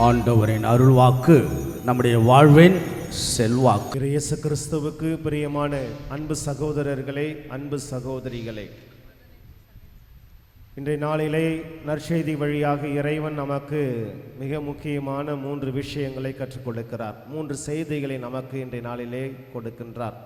ஆண்டவரின் அருள்வாக்கு நம்முடைய வாழ்வின் செல்வாக்கு. இயேசு கிறிஸ்துவுக்கு பிரியமான அன்பு சகோதரர்களே அன்பு சகோதரிகளே. இன்றைய நாளிலே நற்செய்தி வழியாக இறைவன் நமக்கு மிக முக்கியமான மூன்று விஷயங்களை கற்றுக் கொடுக்கிறார் மூன்று செய்திகளை நமக்கு இன்றைய நாளிலே கொடுக்கின்றார்.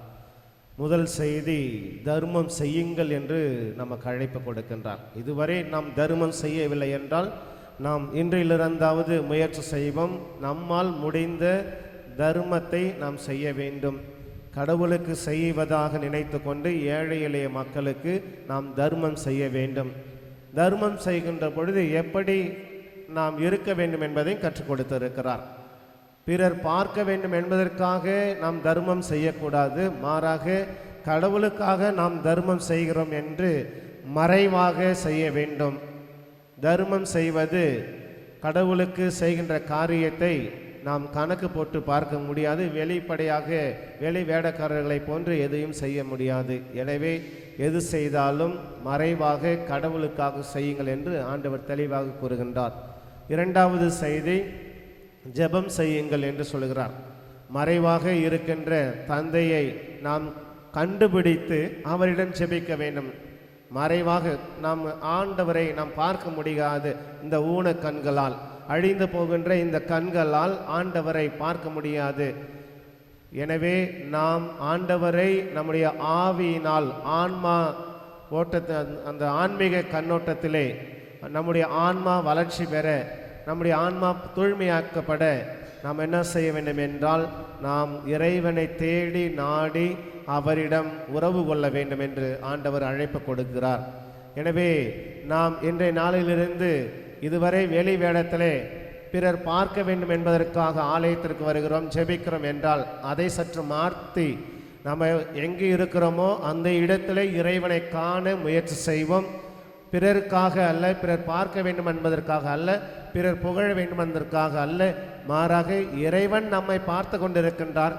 முதல் செய்தி தர்மம் செய்யுங்கள் என்று நமக்கு அழைப்பு கொடுக்கின்றார். இதுவரை நாம் தர்மம் செய்யவில்லை என்றால் நாம் இன்றிலிருந்தாவது முயற்சி செய்வோம். நம்மால் முடிந்த தர்மத்தை நாம் செய்ய வேண்டும். கடவுளுக்கு செய்வதாக நினைத்து கொண்டு ஏழை எளிய மக்களுக்கு நாம் தர்மம் செய்ய வேண்டும். தர்மம் செய்கின்ற பொழுது எப்படி நாம் இருக்க வேண்டும் என்பதையும் கற்றுக் கொடுத்திருக்கிறார். பிறர் பார்க்க வேண்டும் என்பதற்காக நாம் தர்மம் செய்யக்கூடாது. மாறாக கடவுளுக்காக நாம் தர்மம் செய்கிறோம் என்று மறைவாக செய்ய வேண்டும். தர்மம் செய்வது கடவுளுக்கு செய்கின்ற காரியத்தை நாம் கணக்கு போட்டு பார்க்க முடியாது. வெளிப்படையாக வெளி வேடக்காரர்களைப் போன்று எதையும் செய்ய முடியாது. எனவே எது செய்தாலும் மறைவாக கடவுளுக்காக செய்யுங்கள் என்று ஆண்டவர் தெளிவாக கூறுகின்றார். இரண்டாவது செய்தி ஜெபம் செய்யுங்கள் என்று சொல்கிறார் மறைவாக இருக்கின்ற தந்தையை நாம் கண்டுபிடித்து அவரிடம் ஜெபிக்க வேண்டும். மறைவாக நாம் ஆண்டவரை நாம் பார்க்க முடியாது இந்த ஊன கண்களால். அழிந்து போகின்ற இந்த கண்களால் ஆண்டவரை பார்க்க முடியாது. எனவே நாம் ஆண்டவரை நம்முடைய ஆவியினால் ஆன்மா ஓட்டத்தை அந்த ஆன்மீக கண்ணோட்டத்திலே நம்முடைய ஆன்மா வளர்ச்சி பெற நம்முடைய ஆன்மா தூய்மையாக்கப்பட நாம் என்ன செய்ய வேண்டும் என்றால் நாம் இறைவனை தேடி நாடி அவரிடம் உறவு கொள்ள வேண்டும் என்று ஆண்டவர் அழைப்பு கொடுக்கிறார். எனவே நாம் இன்றைய நாளிலிருந்து இதுவரை வெளி வேடத்திலே பிறர் பார்க்க வேண்டும் என்பதற்காக ஆலயத்திற்கு வருகிறோம் ஜெபிக்கிறோம் என்றால் அதை சற்று மாற்றி நம்ம எங்கே இருக்கிறோமோ அந்த இடத்திலே இறைவனை காண முயற்சி செய்வோம். பிறருக்காக அல்ல பிறர் பார்க்க வேண்டும் என்பதற்காக அல்ல பிறர் புகழ வேண்டும் என்பதற்காக அல்ல. மாறாக இறைவன் நம்மை பார்த்து கொண்டிருக்கின்றார்.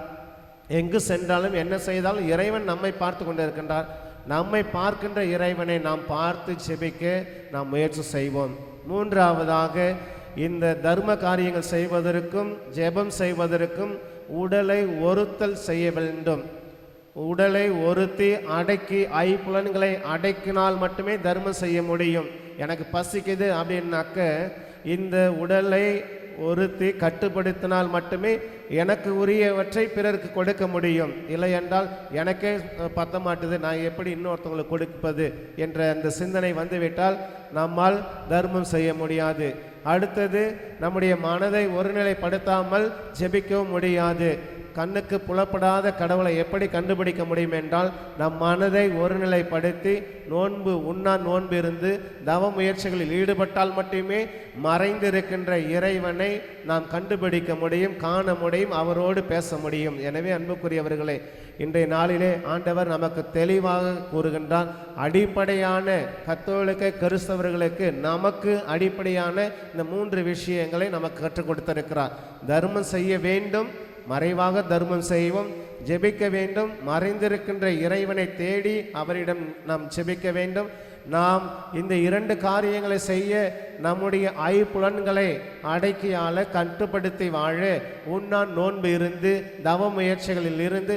எங்கு சென்றாலும் என்ன செய்தாலும் இறைவன் நம்மை பார்த்து கொண்டிருக்கின்றார். நம்மை பார்க்கின்ற இறைவனை நாம் பார்த்து செபிக்க நாம் முயற்சி செய்வோம். மூன்றாவதாக இந்த தர்ம காரியங்கள் செய்வதற்கும் ஜெபம் செய்வதற்கும் உடலை ஒருத்தல் செய்ய வேண்டும். உடலை ஒருத்தி அடக்கி ஐப்புலன்களை அடக்கினால் மட்டுமே தர்மம் செய்ய முடியும். எனக்கு பசிக்குது அப்படின்னாக்க இந்த உடலை ஒருத்தி கட்டுப்படுத்தினால் மட்டுமே எனக்கு உரியவற்றை பிறருக்கு கொடுக்க முடியும். இல்லை என்றால் எனக்கே பத்த மாட்டுது நான் எப்படி இன்னொருத்தவங்களுக்கு கொடுப்பது என்ற அந்த சிந்தனை வந்துவிட்டால் நம்மால் தர்மம் செய்ய முடியாது. அடுத்தது நம்முடைய மனதை ஒருநிலைப்படுத்தாமல் ஜெபிக்கவும் முடியாது. கண்ணுக்கு புலப்படாத கடவுளை எப்படி கண்டுபிடிக்க முடியும் என்றால் நம் மனதை ஒருநிலைப்படுத்தி நோன்பு உண்ணா நோன்பு இருந்து தவ முயற்சிகளில் ஈடுபட்டால் மட்டுமே மறைந்திருக்கின்ற இறைவனை நாம் கண்டுபிடிக்க முடியும் காண முடியும் அவரோடு பேச முடியும். எனவே அன்புக்குரியவர்களே இன்றைய நாளிலே ஆண்டவர் நமக்கு தெளிவாக கூறுகின்றார் அடிப்படையான கத்தோலிக்க கிறிஸ்தவர்களுக்கு நமக்கு அடிப்படையான இந்த மூன்று விஷயங்களை நமக்கு கற்றுக் கொடுத்திருக்கிறார். தர்மம் செய்ய வேண்டும் மறைவாக தர்மம் செய்வோம். ஜெபிக்க வேண்டும். மறைந்திருக்கின்ற இறைவனை தேடி அவரிடம் நாம் ஜெபிக்க வேண்டும். நாம் இந்த இரண்டு காரியங்களை செய்ய நம்முடைய ஐப்புலன்களை அடக்கியால கட்டுப்படுத்தி வாழ உண்ணான் நோன்பு இருந்து தவ முயற்சிகளில் இருந்து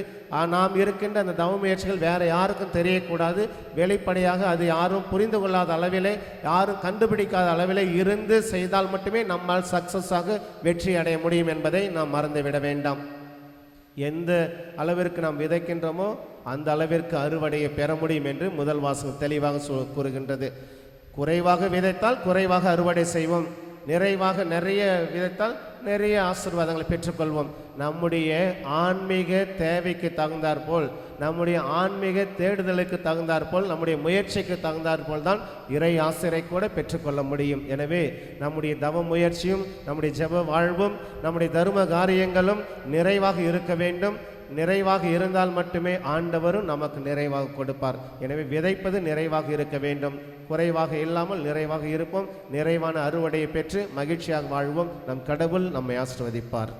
நாம் இருக்கின்ற அந்த தவ முயற்சிகள் வேற யாருக்கும் தெரியக்கூடாது. வெளிப்படையாக அது யாரும் புரிந்து கொள்ளாத அளவிலே யாரும் கண்டுபிடிக்காத அளவிலே இருந்து செய்தால் மட்டுமே நம்மால் சக்சஸாக வெற்றி அடைய முடியும் என்பதை நாம் மறந்துவிட வேண்டாம். எந்த அளவிற்கு நாம் விதைக்கின்றோமோ அந்த அளவிற்கு அறுவடையை பெற முடியும் என்று முதல் வாசகம் தெளிவாக கூறுகின்றது. குறைவாக விதைத்தால் குறைவாக அறுவடை செய்வோம். நிறைவாக நிறைய விதைத்தால் நிறைய ஆசீர்வாதங்களை பெற்றுக்கொள்வோம். நம்முடைய ஆன்மீக தேவைக்கு தகுந்தாற்போல் நம்முடைய ஆன்மீக தேடுதலுக்கு தகுந்தாற்போல் நம்முடைய முயற்சிக்கு தகுந்தாற்போல் தான் இறை ஆசிரை கூட பெற்றுக்கொள்ள முடியும். எனவே நம்முடைய தவ முயற்சியும் நம்முடைய ஜெப வாழ்வும் நம்முடைய தர்ம காரியங்களும் நிறைவாக இருக்க வேண்டும். நிறைவாக இருந்தால் மட்டுமே ஆண்டவரும் நமக்கு நிறைவாக கொடுப்பார். எனவே விதைப்பது நிறைவாக இருக்க வேண்டும். குறைவாக இல்லாமல் நிறைவாக இருப்போம். நிறைவான அறுவடையை பெற்று மகிழ்ச்சியாக வாழ்வோம். நம் கடவுள் நம்மை ஆசிர்வதிப்பார்.